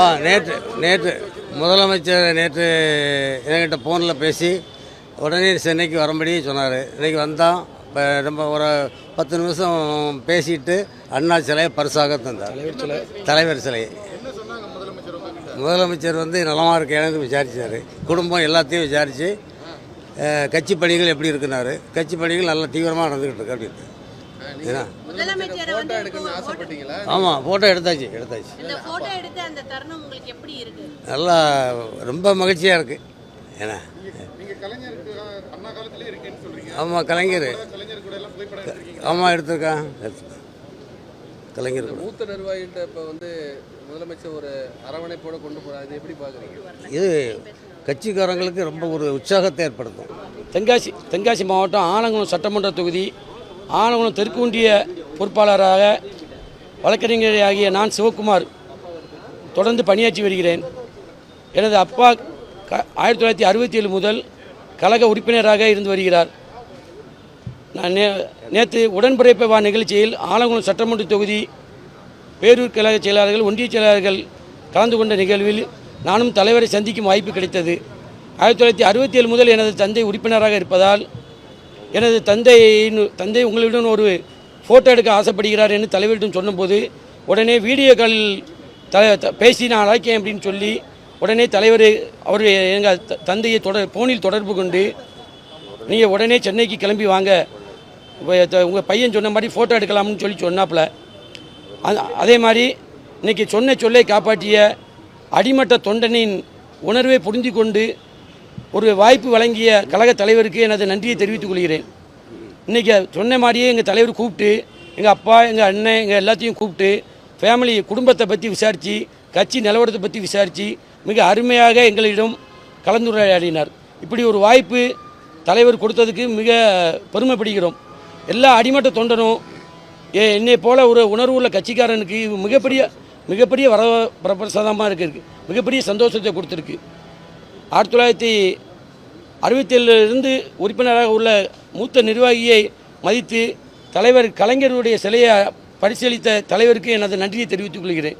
ஆ நேற்று நேற்று முதலமைச்சர் நேற்று என்கிட்ட ஃபோனில் பேசி உடனே சென்னைக்கு வரும்படி சொன்னார். இன்றைக்கி வந்தான் இப்போ ரொம்ப ஒரு பத்து நிமிஷம் பேசிட்டு அண்ணா சிலையை பரிசாக தந்தார். தலைவர் சிலை. முதலமைச்சர் வந்து நலமாக இருக்கேன்னு விசாரித்தார் குடும்பம் எல்லாத்தையும் விசாரித்து கட்சி பணிகள் எப்படி இருக்குனாரு கட்சி பணிகள் நல்லா தீவிரமாக நடந்துக்கிட்டு இருக்கு அப்படின்னு ஏன்னா ஆமாம் ஃபோட்டோ எடுத்தாச்சு எடுத்தாச்சு. இந்த போட்டோ எடுத்த அந்த தருணம் உங்களுக்கு எப்படி இருக்கு? நல்லா ரொம்ப மகிழ்ச்சியாக இருக்குது ஏன்னா நீங்க கலைஞருக்கு அண்ணா காலத்திலே இருக்கேன்னு சொல்றீங்க. ஆமாம் கலைஞர். ஆமாம் எடுத்திருக்கான் எடுத்திருக்கான். கலைஞர் மூத்த நிர்வாகிகிட்ட இப்போ வந்து முதலமைச்சர் ஒரு அரவணைப்போட கொண்டு இது எப்படி பாக்குறீங்க? இது கட்சிக்காரங்களுக்கு ரொம்ப ஒரு உற்சாகத்தை ஏற்படுத்தும். தென்காசி தென்காசி மாவட்டம் ஆலங்குளம் சட்டமன்ற தொகுதி ஆலங்குளம் தெற்கு ஒன்றிய பொறுப்பாளராக வழக்கறிஞராகிய நான் சிவகுமார் தொடர்ந்து பணியாற்றி வருகிறேன். எனது அப்பா க ஆயிரத்தி தொள்ளாயிரத்தி அறுபத்தி ஏழு முதல் கழக உறுப்பினராக இருந்து வருகிறார். நான் நே நேற்று உடன்பிறப்பை வா நிகழ்ச்சியில் ஆலங்குளம் சட்டமன்ற தொகுதி பேரூர் கழக செயலாளர்கள் ஒன்றிய செயலாளர்கள் கலந்து கொண்ட நிகழ்வில் நானும் தலைவரை சந்திக்கும் வாய்ப்பு கிடைத்தது. ஆயிரத்தி தொள்ளாயிரத்தி அறுபத்தி ஏழு முதல் எனது தந்தை உறுப்பினராக இருப்பதால் எனது தந்தையின் தந்தை உங்களிடம் ஒரு ஃபோட்டோ எடுக்க ஆசைப்படுகிறார் என்று தலைவரிடம் சொன்னபோது உடனே வீடியோ கால் த பேசி நான் அழைக்கேன் அப்படின்னு சொல்லி உடனே தலைவர் அவர் எங்கள் தந்தையை தொடர் ஃபோனில் தொடர்பு கொண்டு நீங்கள் உடனே சென்னைக்கு கிளம்பி வாங்க. உங்கள் பையன் சொன்ன மாதிரி ஃபோட்டோ எடுக்கலாம்னு சொல்லி சொன்னாப்புல. அதே மாதிரி இன்றைக்கி சொன்ன சொல்லை காப்பாற்றிய அடிமட்ட தொண்டனின் உணர்வை புரிந்து கொண்டு ஒரு வாய்ப்பு வழங்கிய கழக தலைவருக்கு எனது நன்றியை தெரிவித்துக் கொள்கிறேன். இன்றைக்கி சொன்ன மாதிரியே எங்கள் தலைவர் கூப்பிட்டு எங்கள் அப்பா எங்கள் அண்ணன் எங்கள் எல்லாத்தையும் கூப்பிட்டு ஃபேமிலி குடும்பத்தை பற்றி விசாரித்து கட்சி நிலவரத்தை பற்றி விசாரித்து மிக அருமையாக எங்களிடம் கலந்துரையாடினார். இப்படி ஒரு வாய்ப்பு தலைவர் கொடுத்ததுக்கு மிக பெருமைப்படுகிறோம். எல்லா அடிமட்ட தொண்டனும் ஏ- என்னை போல ஒரு உணர்வுள்ள கட்சிக்காரனுக்கு மிகப்பெரிய மிகப்பெரிய வர பிரபிரசாதமாக இருக்கு. மிகப்பெரிய சந்தோஷத்தை கொடுத்துருக்கு. ஆயிரத்தி தொள்ளாயிரத்தி அறுபத்தேழுலேருந்து உறுப்பினராக உள்ள மூத்த நிர்வாகியை மதித்து தலைவர் கலைஞருடைய சிலையை பரிசீலித்த தலைவருக்கு எனது நன்றியை தெரிவித்துக் கொள்கிறேன்.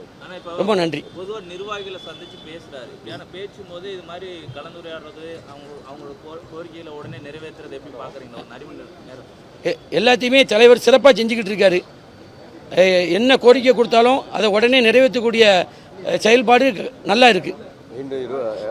ரொம்ப நன்றி. பொதுவா நிர்வாகிகளை சந்திச்சு பேசுறாரு. ஏன்னா பேச்சும் போது இது மாதிரி கலந்துரையாடுறது அவங்க அவங்களோட கோ- கோரிக்கைகளை உடனே நிறைவேற்றுறது எப்படி பாக்குறீங்க? ஒரு நரிமணி நேரத்தில் எ- எல்லாத்தையுமே தலைவர் சிறப்பாக செஞ்சுக்கிட்டு இருக்காரு. என்ன கோரிக்கை கொடுத்தாலும் அதை உடனே நிறைவேற்றக்கூடிய செயல்பாடு நல்லா இருக்கு.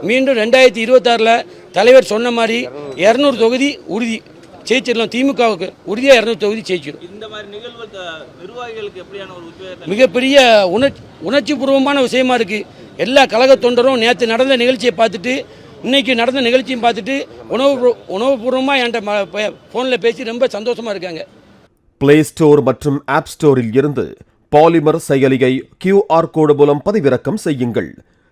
மீண்டும் ரெண்டாயிரத்தி இருபத்தாறில் தலைவர் சொன்ன மாதிரி இரநூறு தொகுதி உறுதி ஜெயிச்சிடலாம். திமுகவுக்கு உறுதியாக இரநூறு தொகுதி ஜெயிச்சிடும். இந்த மாதிரி நிகழ்வு த- நிர்வாகிகளுக்கு எப்படியான ஒரு உத்வேகத்தை மிகப்பெரிய உணர்ச்சி உணர்ச்சி பூர்வமான விஷயமா இருக்கு. எல்லா கழக தொண்டரும் நேற்று நடந்த நிகழ்ச்சியை பார்த்துட்டு இன்னைக்கு நடந்த நிகழ்ச்சியும் பார்த்துட்டு உணவு உணவுபூர்வமாக என்கிட்ட ஃபோனில் பேசி ரொம்ப சந்தோஷமா இருக்காங்க. பிளே ஸ்டோர் மற்றும் ஆப் ஸ்டோரில் இருந்து பாலிமர் செயலியை கியூஆர் கோடு மூலம் பதிவிறக்கம் செய்யுங்கள்.